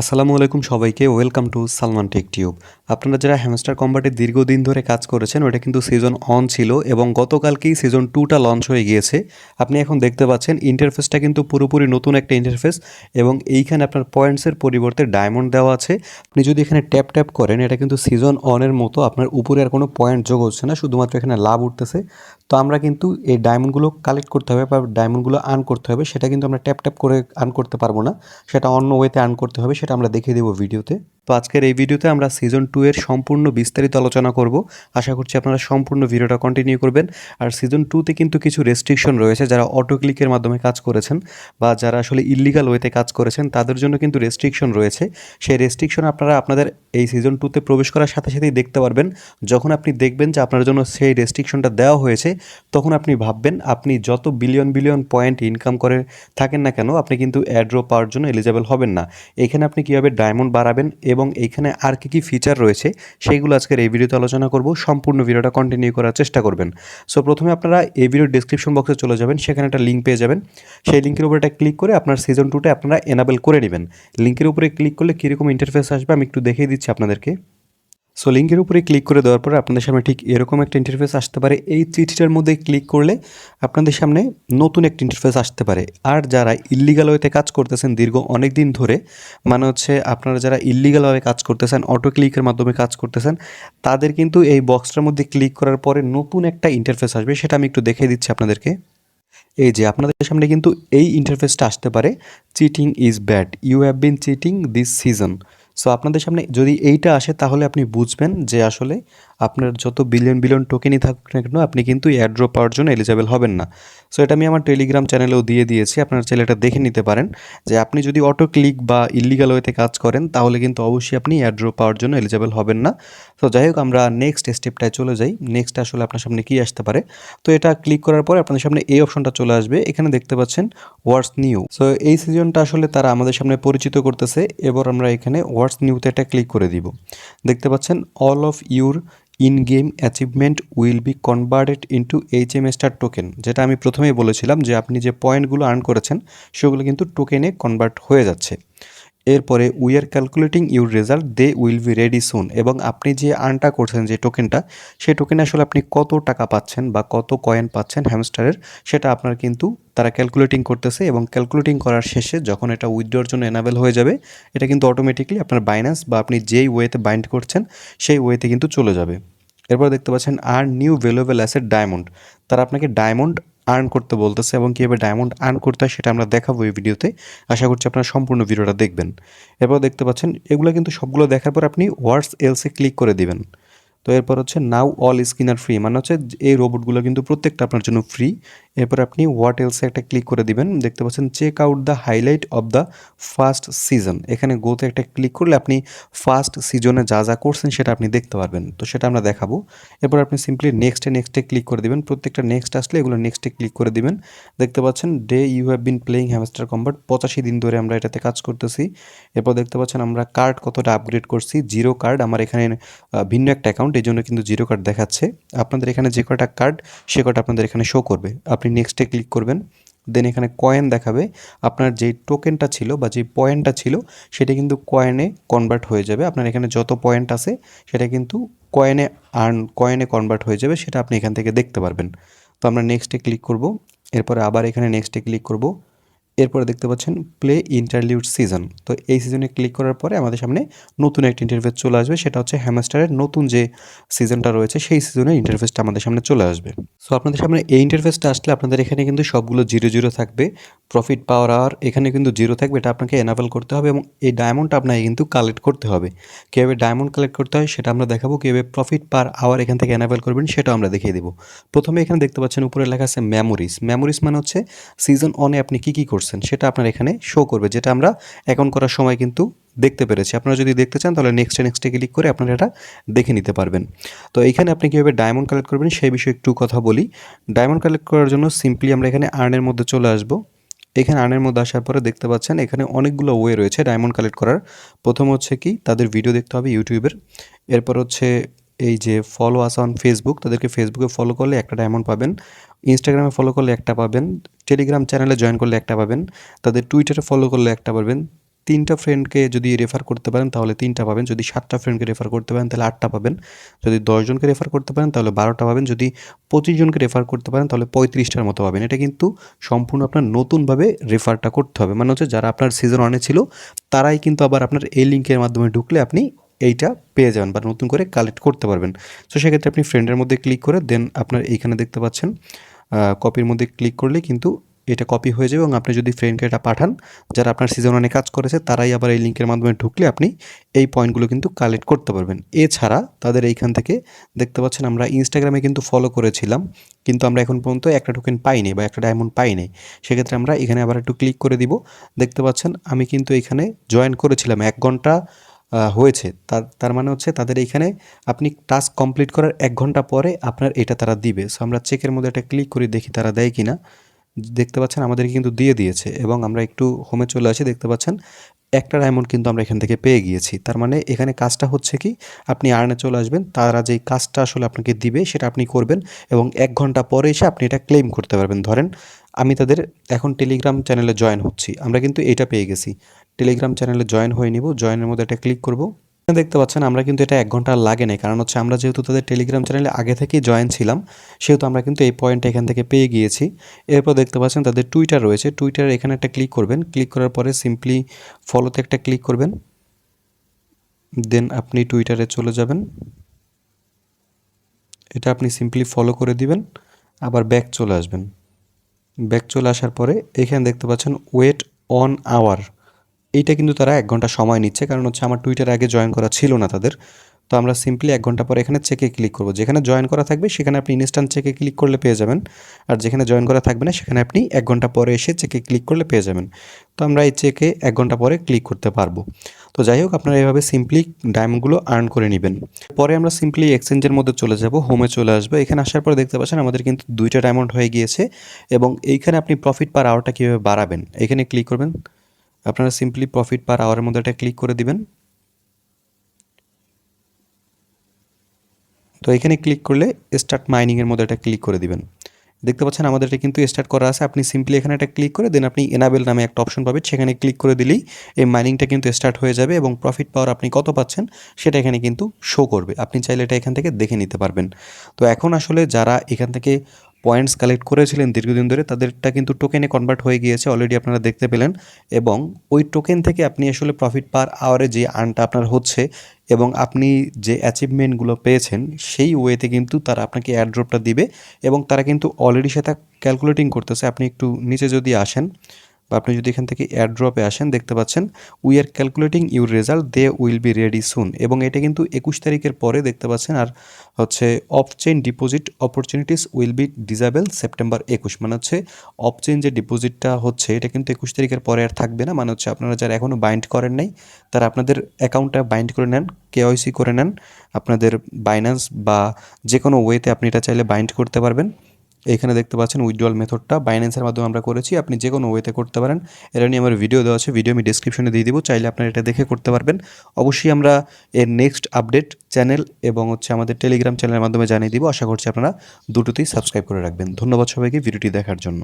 আসসালামু আলাইকুম সবাইকে, welcome to Salman tech tube. আপনারা যারা হ্যামস্টার কম্বাটে দীর্ঘদিন ধরে কাজ করেছেন, ওটা কিন্তু সিজন অন ছিল এবং গতকালকেই সিজন টুটা লঞ্চ হয়ে গিয়েছে। আপনি এখন দেখতে পাচ্ছেন ইন্টারফেসটা কিন্তু পুরোপুরি নতুন একটা ইন্টারফেস এবং এইখানে আপনার পয়েন্টসের পরিবর্তে ডায়মন্ড দেওয়া আছে। আপনি যদি এখানে ট্যাপ ট্যাপ করেন, এটা কিন্তু সিজন অনের মতো, আপনার উপরে আর কোনো পয়েন্ট যোগ হচ্ছে না, শুধুমাত্র এখানে লাভ উঠতেছে। তো আমরা কিন্তু এই ডায়মন্ডগুলো কালেক্ট করতে হবে বা ডায়মন্ডগুলো আর্ন করতে হবে, সেটা কিন্তু আমরা ট্যাপ ট্যাপ করে আর্ন করতে পারব না, সেটা অন্য ওয়েতে আর্ন করতে হবে সেটা আমরা দেখিয়ে দেবো ভিডিওতে। তো আজকের এই ভিডিওতে আমরা সিজন টু এর সম্পূর্ণ বিস্তারিত আলোচনা করব। আশা করছি আপনারা সম্পূর্ণ ভিডিওটা কন্টিনিউ করবেন। আর সিজন টুতে কিন্তু কিছু রেস্ট্রিকশন রয়েছে যারা অটো ক্লিকের মাধ্যমে কাজ করেছেন বা যারা আসলে ইলিগাল ওয়েতে কাজ করেছেন, তাদের জন্য কিন্তু রেস্ট্রিকশন রয়েছে। সেই রেস্ট্রিকশন আপনারা আপনাদের এই সিজন টুতে প্রবেশ করার সাথে সাথেই দেখতে পারবেন। যখন আপনি দেখবেন যে আপনার জন্য সেই রেস্ট্রিকশনটা দেওয়া হয়েছে, তখন আপনি ভাববেন, আপনি যত বিলিয়ন বিলিয়ন পয়েন্ট ইনকাম করে থাকেন না কেন, আপনি কিন্তু অ্যাড্রো পাওয়ার জন্য এলিজেবল হবেন না। এখানে আপনি কীভাবে ডায়মন্ড বাড়াবেন এবং এইখানে আর কী কী ফিচার রয়েছে, সেইগুলো আজকের এই ভিডিওতে আলোচনা করব। সম্পূর্ণ ভিডিওটা কন্টিনিউ করার চেষ্টা করবেন। সো প্রথমে আপনারা এই ভিডিওর ডিসক্রিপশন বক্সে চলে যাবেন, সেখানে একটা লিঙ্ক পেয়ে যাবেন। সেই লিঙ্কের উপরে একটা ক্লিক করে আপনার সিজন টুটা আপনারা এনাবেল করে নেবেন। লিঙ্কের উপরে ক্লিক করলে কীরকম ইন্টারফেস আসবে আমি একটু দেখিয়ে দিচ্ছি আপনাদেরকে। সো লিঙ্কের উপরে ক্লিক করে দেওয়ার পরে আপনাদের সামনে ঠিক এরকম একটা ইন্টারফেস আসতে পারে। এই চিঠিটার মধ্যে ক্লিক করলে আপনাদের সামনে নতুন একটা ইন্টারফেস আসতে পারে। আর যারা ইল্লিগাল ওয়েতে কাজ করতেছেন দীর্ঘ অনেক দিন ধরে মানে হচ্ছে আপনারা যারা ইল্লিগালভাবে কাজ করতেছেন অটো ক্লিকের মাধ্যমে কাজ করতেছেন, তাদের কিন্তু এই বক্সটার মধ্যে ক্লিক করার পরে নতুন একটা ইন্টারফেস আসবে। সেটা আমি একটু দেখিয়ে দিচ্ছি আপনাদেরকে। এই যে আপনাদের সামনে কিন্তু এই ইন্টারফেসটা আসতে পারে। Cheating is bad you have been cheating this season so আপনাদের সামনে যদি এইটা আসে তাহলে আপনি বুঝবেন যে আসলে আপনার যত বিলিয়ন বিলিয়ন টোকেনই থাকুক না কেন, আপনি কিন্তু এয়ারড্রপ পাওয়ার জন্য এলিজেবল হবেন না। সো এটা আমি আমার টেলিগ্রাম চ্যানেলেও দিয়ে দিয়েছি, আপনারা চাইলে এটা দেখে নিতে পারেন। যে আপনি যদি অটো ক্লিক বা ইলিগাল ওয়েতে কাজ করেন, তাহলে কিন্তু অবশ্যই আপনি এয়ারড্রপ পাওয়ার জন্য এলিজেবল হবেন না। তো যাই হোক, আমরা নেক্সট স্টেপটায় চলে যাই। নেক্সট আসলে আপনার সামনে কী আসতে পারে? তো, এটা ক্লিক করার পরে আপনাদের সামনে এই অপশনটা চলে আসবে। এখানে দেখতে পাচ্ছেন ওয়ার্ডস নিউ সো এই সিজনটা আসলে তারা আমাদের সামনে পরিচিত করতেছে। এবার আমরা এখানে ওয়ার্ডস নিউতে একটা ক্লিক করে দিব। দেখতে পাচ্ছেন all of your in game achievement will be converted into H M star token যেটা আমি প্রথমেই বলেছিলাম যে আপনি যে পয়েন্টগুলো আর্ন করেছেন, সেগুলো কিন্তু টোকেনে কনভার্ট হয়ে যাচ্ছে। এরপরে we are calculating your result they will be ready soon এবং আপনি যে আর্নটা করছেন, যে টোকেনটা সেই টোকেনে আসলে আপনি কত টাকা পাচ্ছেন বা কত কয়েন পাচ্ছেন হ্যামস্টারের সেটা আপনার কিন্তু তারা ক্যালকুলেটিং করতেছে এবং ক্যালকুলেটিং করার শেষে যখন এটা উইথড্রোর জন্য এনাবেল হয়ে যাবে, এটা কিন্তু অটোমেটিকলি আপনার বাইন্যান্স বা আপনি যেই ওয়েতে বাইন্ড করছেন, সেই ওয়েতে কিন্তু চলে যাবে। এরপর দেখতে পাচ্ছেন আর নিউ ভ্যালুয়েবল অ্যাসেট ডায়মন্ড তারা আপনাকে ডায়মন্ড আর্ন করতে বলতেছে এবং কীভাবে ডায়মন্ড আর্ন করতে হয় সেটা আমরা দেখাবো এই ভিডিওতে। আশা করছি আপনারা সম্পূর্ণ ভিডিওটা দেখবেন। এরপর দেখতে পাচ্ছেন, এগুলো কিন্তু সবগুলো দেখার পর আপনি ওয়ার্ডস এলসে ক্লিক করে দিবেন। তো এরপর হচ্ছে now all skin are free মানে হচ্ছে এই রোবটগুলো কিন্তু প্রত্যেকটা আপনার জন্য ফ্রি এরপর আপনি হোয়াট এলসে একটা ক্লিক করে দিবেন। দেখতে পাচ্ছেন check out the highlight of the first season এখানে গোতে একটা ক্লিক করলে আপনি ফার্স্ট সিজনে যা যা করছেন সেটা আপনি দেখতে পারবেন। তো সেটা আমরা দেখাবো। এরপর আপনি সিম্পলি নেক্সটে নেক্সটে ক্লিক করে দিবেন। প্রত্যেকটা নেক্সট আসলে এগুলো নেক্সটে ক্লিক করে দিবেন। দেখতে পাচ্ছেন day you have been playing hamster combat পঁচাশি দিন ধরে আমরা এটাতে কাজ করতেছি। এরপর দেখতে পাচ্ছেন, আমরা কার্ড কতটা আপগ্রেড করছি। জিরো কার্ড আমার এখানে ভিন্ন একটা অ্যাকাউন্ট এই জন্য কিন্তু জিরো কার্ড দেখাচ্ছে। আপনাদের এখানে যে কটা কার্ড সে কটা আপনাদের এখানে শো করবে। আপনি নেক্সটে ক্লিক করবেন দেন এখানে কয়েন দেখাবে, আপনার যে টোকেনটা ছিল বা যে পয়েন্টটা ছিল, সেটা কিন্তু কয়েনে কনভার্ট হয়ে যাবে। আপনার এখানে যত পয়েন্ট আছে, সেটা কিন্তু কয়েনে আর্ন কয়েনে কনভার্ট হয়ে যাবে, সেটা আপনি এখান থেকে দেখতে পারবেন। তো আমরা নেক্সটে ক্লিক করব, এরপরে আবার এখানে নেক্সটে ক্লিক করব এরপরে দেখতে পাচ্ছেন প্লে ইন্টারলিউড সিজন তো এই সিজনে ক্লিক করার পরে আমাদের সামনে নতুন একটা ইন্টারফেস চলে আসবে, সেটা হচ্ছে হ্যামাস্টারের নতুন যে সিজনটা রয়েছে, সেই সিজনের ইন্টারফেসটা আমাদের সামনে চলে আসবে। সো আপনাদের সামনে এই ইন্টারফেসটা আসলে আপনাদের এখানে কিন্তু সবগুলো জিরো জিরো থাকবে। প্রফিট পাওয়ার আর এখানে কিন্তু জিরো থাকবে, এটা আপনাকে এনাবেল করতে হবে এবং এই ডায়মন্ডটা আপনাকে কিন্তু কালেক্ট করতে হবে। কীভাবে ডায়মন্ড কালেক্ট করতে হয় সেটা আমরা দেখাবো, কীভাবে প্রফিট পার আওয়ার এখান থেকে এনাবেল করবেন সেটাও আমরা দেখিয়ে দেবো। প্রথমে এখানে দেখতে পাচ্ছেন উপরে লেখা আছে মেমোরিজ মেমোরিজ মানে হচ্ছে সিজন অনে আপনি কী কী সেটা আপনার এখানে শো করবে, যেটা আমরা অ্যাকাউন্ট করার সময় কিন্তু দেখতে পেরেছি। আপনারা যদি দেখতে চান, তাহলে নেক্সটে নেক্সটে ক্লিক করে আপনারা এটা দেখে নিতে পারবেন। তো এইখানে আপনি কীভাবে ডায়মন্ড কালেক্ট করবেন, সেই বিষয়ে একটু কথা বলি। ডায়মন্ড কালেক্ট করার জন্য সিম্পলি আমরা এখানে আর্নের মধ্যে চলে আসব। এখানে আর্নের মধ্যে আসার পরে দেখতে পাচ্ছেন, এখানে অনেকগুলো ওয়ে রয়েছে ডায়মন্ড কালেক্ট করার। প্রথম হচ্ছে কি, তাদের ভিডিও দেখতে হবে ইউটিউবের এরপর হচ্ছে এই যে ফলো আস অন ফেসবুক তাদেরকে ফেসবুকে ফলো করলে একটা ডায়মন্ড পাবেন। ইনস্টাগ্রামে ফলো করলে একটা পাবেন টেলিগ্রাম চ্যানেলে জয়েন করলে একটা পাবেন, তাদের টুইটারে ফলো করলে একটা পাবেন। তিনটা ফ্রেন্ডকে যদি রেফার করতে পারেন তাহলে তিনটা পাবেন, যদি সাতটা ফ্রেন্ডকে রেফার করতে পারেন তাহলে আটটা পাবেন। যদি দশজনকে রেফার করতে পারেন তাহলে বারোটা পাবেন, যদি পঁচিশ জনকে রেফার করতে পারেন তাহলে পঁয়ত্রিশটার মতো পাবেন। এটা কিন্তু সম্পূর্ণ আপনার নতুনভাবে রেফারটা করতে হবে। মানে হচ্ছে যারা আপনার সিজন ওয়ানে ছিল, তারাই কিন্তু আবার আপনার এই লিঙ্কের মাধ্যমে ঢুকলে আপনি এইটা পেয়ে যাবেন বা নতুন করে কালেক্ট করতে পারবেন। তো সেক্ষেত্রে আপনি ফ্রেন্ডের মধ্যে ক্লিক করে দেন আপনার এইখানে দেখতে পাচ্ছেন কপির মধ্যে ক্লিক করলে কিন্তু এটা কপি হয়ে যাবে এবং আপনি যদি ফ্রেন্ডকে এটা পাঠান, যারা আপনার সিজন ওয়ানে কাজ করেছে, তারাই আবার এই লিঙ্কের মাধ্যমে ঢুকলে আপনি এই পয়েন্টগুলো কিন্তু কালেক্ট করতে পারবেন। এছাড়া তাদের এইখান থেকে দেখতে পাচ্ছেন আমরা ইনস্টাগ্রামে কিন্তু ফলো করেছিলাম, কিন্তু আমরা এখন পর্যন্ত একটা টোকেন পাইনি বা একটা ডায়মন্ড পাইনি। সেক্ষেত্রে আমরা এখানে আবার একটু ক্লিক করে দিব। দেখতে পাচ্ছেন, আমি কিন্তু এখানে জয়েন করেছিলাম। এক ঘণ্টা হয়েছে। তার তার মানে হচ্ছে তাদের এইখানে আপনি টাস্ক কমপ্লিট করার এক ঘণ্টা পরে আপনার এটা তারা দিবে। সো আমরা চেকের মধ্যে একটা ক্লিক করি, দেখি তারা দেয় কি না দেখতে পাচ্ছেন আমাদের কিন্তু দিয়ে দিয়েছে এবং আমরা একটু হোমে চলে আসি, দেখতে পাচ্ছেন একটা ডায়মন্ড কিন্তু আমরা এখান থেকে পেয়ে গিয়েছি। তার মানে এখানে কাজটা হচ্ছে কি, আপনি আর্নে চলে আসবেন, তারা যেই কাজটা আসলে আপনাকে দিবে সেটা আপনি করবেন এবং এক ঘণ্টা পরে এসে আপনি এটা ক্লেম করতে পারবেন। ধরেন আমি তাদের এখন টেলিগ্রাম চ্যানেলে জয়েন হচ্ছি, আমরা কিন্তু এটা পেয়ে গেছি। টেলিগ্রাম চ্যানেলে জয়েন হয়ে নিব, জয়েনের মধ্যে একটা ক্লিক করব। দেখতে পাচ্ছেন, আমরা কিন্তু এটা এক ঘণ্টা লাগে নাই, কারণ হচ্ছে আমরা যেহেতু তাদের টেলিগ্রাম চ্যানেলে আগে থেকেই জয়েন ছিলাম, সেহেতু আমরা কিন্তু এই পয়েন্টটা এখান থেকে পেয়ে গিয়েছি। এরপর দেখতে পাচ্ছেন, তাদের টুইটার রয়েছে টুইটার এখানে একটা ক্লিক করবেন, ক্লিক করার পরে সিম্পলি ফলোতে একটা ক্লিক করবেন। দেন আপনি টুইটারে চলে যাবেন। এটা আপনি সিম্পলি ফলো করে দিবেন, আবার ব্যাক চলে আসবেন। ব্যাক চলে আসার পরে এখানে দেখতে পাচ্ছেন ওয়েট অন আওয়ার এইটা কিন্তু তারা এক ঘণ্টা সময় নিচ্ছে, কারণ হচ্ছে আমার টুইটার আগে জয়েন করা ছিল না তাদের। তো আমরা সিম্পলি এক ঘণ্টা পরে এখানে চেকে ক্লিক করব। যেখানে জয়েন করা থাকবে, সেখানে আপনি ইনস্ট্যান্ট চেকে ক্লিক করলে পেয়ে যাবেন। আর যেখানে জয়েন করা থাকবে না, সেখানে আপনি এক ঘণ্টা পরে এসে চেকে ক্লিক করলে পেয়ে যাবেন। তো আমরা এই চেকে এক ঘণ্টা পরে ক্লিক করতে পারব। তো যাই হোক, আপনারা এভাবে সিম্পলি ডায়মন্ডগুলো আর্ন করে নেবেন। পরে আমরা সিম্পলি এক্সচেঞ্জের মধ্যে চলে যাব হোমে চলে আসব। এখানে আসার পরে দেখতে পাচ্ছেন, আমাদের কিন্তু দুইটা ডায়মন্ড হয়ে গিয়েছে। এবং এইখানে আপনি প্রফিট পার আওয়ারটা কীভাবে বাড়াবেন, এখানে ক্লিক করবেন। আপনারা সিম্পলি প্রফিট পার আওয়ারের মধ্যে একটা ক্লিক করে দিবেন। তো এখানে ক্লিক করলে স্টার্ট মাইনিংয়ের মধ্যে একটা ক্লিক করে দিবেন। দেখতে পাচ্ছেন আমাদের এটা কিন্তু স্টার্ট করা আছে। আপনি সিম্পলি এখানে একটা ক্লিক করে দেন আপনি এনাবেল নামে একটা অপশন পাবেন। সেখানে ক্লিক করে দিলেই এই মাইনিংটা কিন্তু স্টার্ট হয়ে যাবে এবং প্রফিট পাওয়ার আপনি কত পাচ্ছেন সেটা এখানে কিন্তু শো করবে। আপনি চাইলে এটা এখান থেকে দেখে নিতে পারবেন। তো এখন আসলে যারা এখান থেকে পয়েন্টস কালেক্ট করেছিলেন দীর্ঘদিন ধরে, তাদেরটা কিন্তু টোকেনে কনভার্ট হয়ে গিয়েছে অলরেডি আপনারা দেখতে পেলেন। এবং ওই টোকেন থেকে আপনি আসলে প্রফিট পার আওয়ারে যে আর্নটা আপনার হচ্ছে এবং আপনি যে অ্যাচিভমেন্টগুলো পেয়েছেন, সেই ওয়েতে কিন্তু তারা আপনাকে অ্যাড্রপটা দিবে এবং তারা কিন্তু অলরেডি সেটা ক্যালকুলেটিং করতেছে। আপনি একটু নিচে যদি আসেন বা আপনি যদি এখান থেকে এয়ারড্রপে আসেন, দেখতে পাচ্ছেন we are calculating your result they will be ready soon এবং এটা কিন্তু একুশ তারিখের পরে দেখতে পাচ্ছেন, আর হচ্ছে off chain deposit opportunities will be disable September একুশ। মানে হচ্ছে অফ চেইন যে ডিপোজিটটা হচ্ছে, এটা কিন্তু একুশ তারিখের পরে আর থাকবে না। মানে হচ্ছে আপনারা যারা এখনও বাইন্ড করেন নাই, তারা আপনাদের অ্যাকাউন্টটা বাইন্ড করে নেন কেওয়াইসি করে নেন। আপনাদের বাইন্যান্স বা যে কোনো ওয়েতে আপনি এটা চাইলে বাইন্ড করতে পারবেন। এখানে দেখতে পাচ্ছেন উইথড্রল মেথডটা বাইন্যান্সের মাধ্যমে আমরা করেছি। আপনি যে কোনো ওয়েতে করতে পারেন। এটা নিয়ে আমার ভিডিও দেওয়া আছে। ভিডিও আমি ডিসক্রিপশনে দিয়ে দিব। চাইলে আপনারা এটা দেখে করতে পারবেন। অবশ্যই আমরা এর নেক্সট আপডেট চ্যানেল এবং হচ্ছে আমাদের টেলিগ্রাম চ্যানেলের মাধ্যমে জানিয়ে দিব। আশা করছি আপনারা দুটোতেই সাবস্ক্রাইব করে রাখবেন। ধন্যবাদ সবাইকে। ভিডিওটি দেখার জন্য।